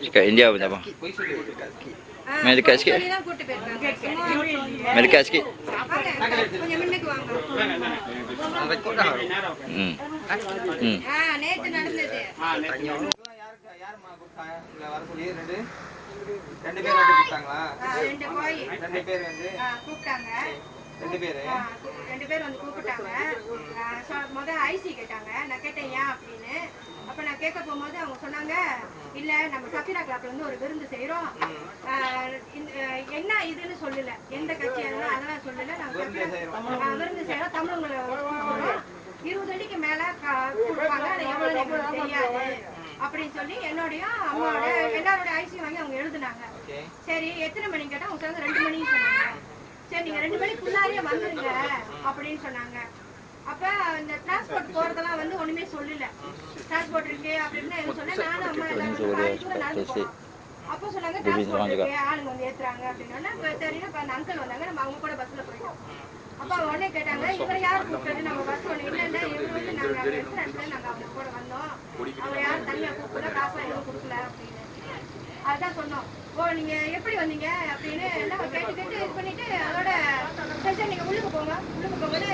Cakap India pun tak apa. ஆ, மேல dekat sikit. சொல்லி தான் யாருக்கு யாரும்மா கூப்பிட்டா உங்களை வர சொல்லி ரெண்டு ரெண்டு பேர் வந்து கூப்பிட்டாங்களா ரெண்டு போய் ரெண்டு பேர் வந்து கூப்பிட்டாங்க ரெண்டு பேர் ரெண்டு பேர் வந்து கூப்பிட்டாங்க முத ஐசி கேட்டாங்க நான் கேட்டேன் ஏன் அப்படின்னு அப்ப நான் கேட்க போகும்போது அவங்க சொன்னாங்க இல்ல நம்ம சத்யரா கிளப்ல இருந்து ஒரு விருந்து செய்யறோம் என்ன இதுன்னு சொல்லல. எந்த கட்சி அதெல்லாம் அதெல்லாம் சொல்லல. ஆ, விருந்து செய்யறோம் தமிழங்களை. இருபது அடிக்கு மேல கொடுப்பாங்க. அது எவ்வளவு எங்களுக்கு தெரியாது. அப்படின்னு சொல்லி என்னோடயும் அம்மாவோட எல்லாரோட ஐசி வாங்கி அவங்க எழுதுனாங்க. சரி எத்தனை மணி கேட்டா அவங்க சொன்னாங்க ரெண்டு மணின்னு சொன்னாங்க. சரி நீங்க ரெண்டு மணிக்குள்ளாரியே வந்துருங்க அப்படின்னு சொன்னாங்க. அப்ப இந்த அப்போ சொன்னாங்க டிரான்ஸ்போர்ட் இருக்கு ஆளுங்க வந்து ஏத்துறாங்க அப்படின்னா தெரியும் இப்ப அந்த அங்கிள் வந்தாங்க நம்ம அவங்க கூட பஸ்ல போயிட்டோம். அப்ப அவங்க உடனே கேட்டாங்க இவரை யார் கூப்பிட்டது? நம்ம பஸ் ஒண்ணு இல்ல இல்ல இவர் வந்து நாங்க ரெஸ்டாரண்ட்ல நாங்க அவங்க கூட வந்தோம். அவர் யாரும் தனியா கூப்பிடல காசு எதுவும் கொடுக்கல அப்படின்னு. அதான் சொன்னோம். ஓ நீங்க எப்படி வந்தீங்க? அப்படின்னு எல்லாம் கேட்டு கேட்டு இது பண்ணிட்டு அதோட சரி சரி நீங்க உள்ளுக்கு போங்க. உள்ளுக்கு போகும்போது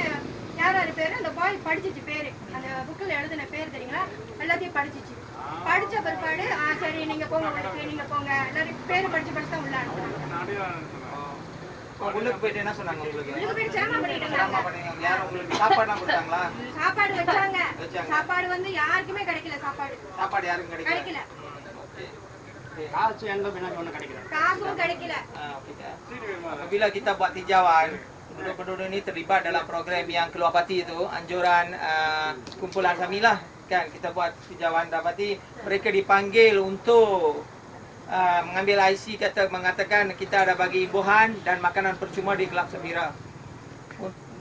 யார் யார் பேரு? அந்த பாய் படிச்சிச்சு பேரு. அந்த புக்கில் எழுதின பேர் தெரியுங்களா? எல்லாத்தையும் படிச்சிச்சு. படிச்ச பிற்பாடு ஆ சரி நீங்க போங்க உள்ளுக்கு நீங்க போங்க. எல்லாரும் பேரு படிச்சு படிச்சு தான் உள்ள உள்ளுக்கு போயிட்டு என்ன சொன்னாங்க உங்களுக்கு? உங்களுக்கு கொடுத்தாங்களா? சாப்பாடு வச்சாங்க. வச்சாங்க. சாப்பாடு வந்து யாருக்குமே கிடைக்கல சாப்பாடு. சாப்பாடு யாருக்கும் கிடைக்கல? காசும் கிடைக்கல. buat tinjauan, penduduk-penduduk ni terlibat dalam program yang keluar parti itu, anjuran uh, kumpulan Samilah kan kita buat tinjauan dapati mereka dipanggil untuk uh, mengambil IC kata mengatakan kita ada bagi imbuhan dan makanan percuma di Kelab Semira.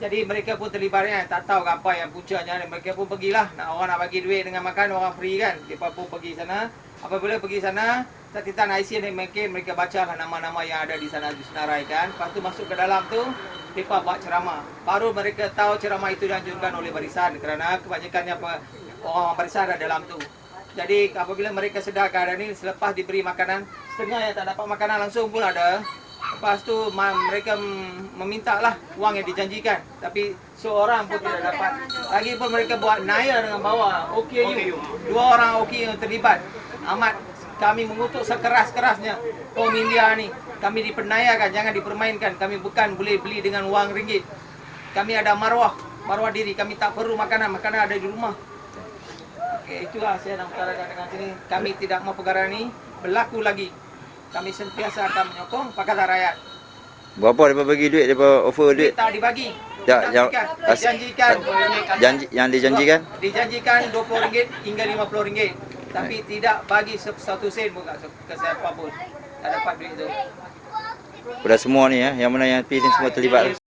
Jadi mereka pun terlibat kan, tak tahu apa yang puncanya mereka pun pergilah. Nak orang nak bagi duit dengan makan orang free kan. Mereka pun pergi sana. Apabila pergi sana, catatan IC ni mereka mereka bacalah nama-nama yang ada di sana disenaraikan. Lepas tu masuk ke dalam tu, mereka buat ceramah. Baru mereka tahu ceramah itu dianjurkan oleh barisan kerana kebanyakannya orang barisan ada dalam tu. Jadi apabila mereka sedar keadaan ini selepas diberi makanan, setengah yang tak dapat makanan langsung pun ada. Lepas tu mereka meminta lah wang yang dijanjikan. Tapi seorang pun tidak dapat. Lagi pun mereka buat naya dengan bawah. OKU. Dua orang OKU yang terlibat. Amat kami mengutuk sekeras-kerasnya kaum India ni. Kami dipernayakan, jangan dipermainkan. Kami bukan boleh beli dengan wang ringgit. Kami ada marwah, marwah diri. Kami tak perlu makanan, makanan ada di rumah. Okey, itulah saya nak utarakan dengan sini. Kami tidak mau perkara ni berlaku lagi. Kami sentiasa akan menyokong Pakatan Rakyat. Berapa dia bagi duit, dia offer Duit tak dibagi. Ya, yang- Dijanjikan. Dijanjikan. Janji yang dijanjikan? Dijanjikan RM20 hingga RM50. Tapi tidak bagi satu sen pun kat ke siapa pun. Tak dapat duit tu. Pada semua ni ya, yang mana yang pilih semua terlibat.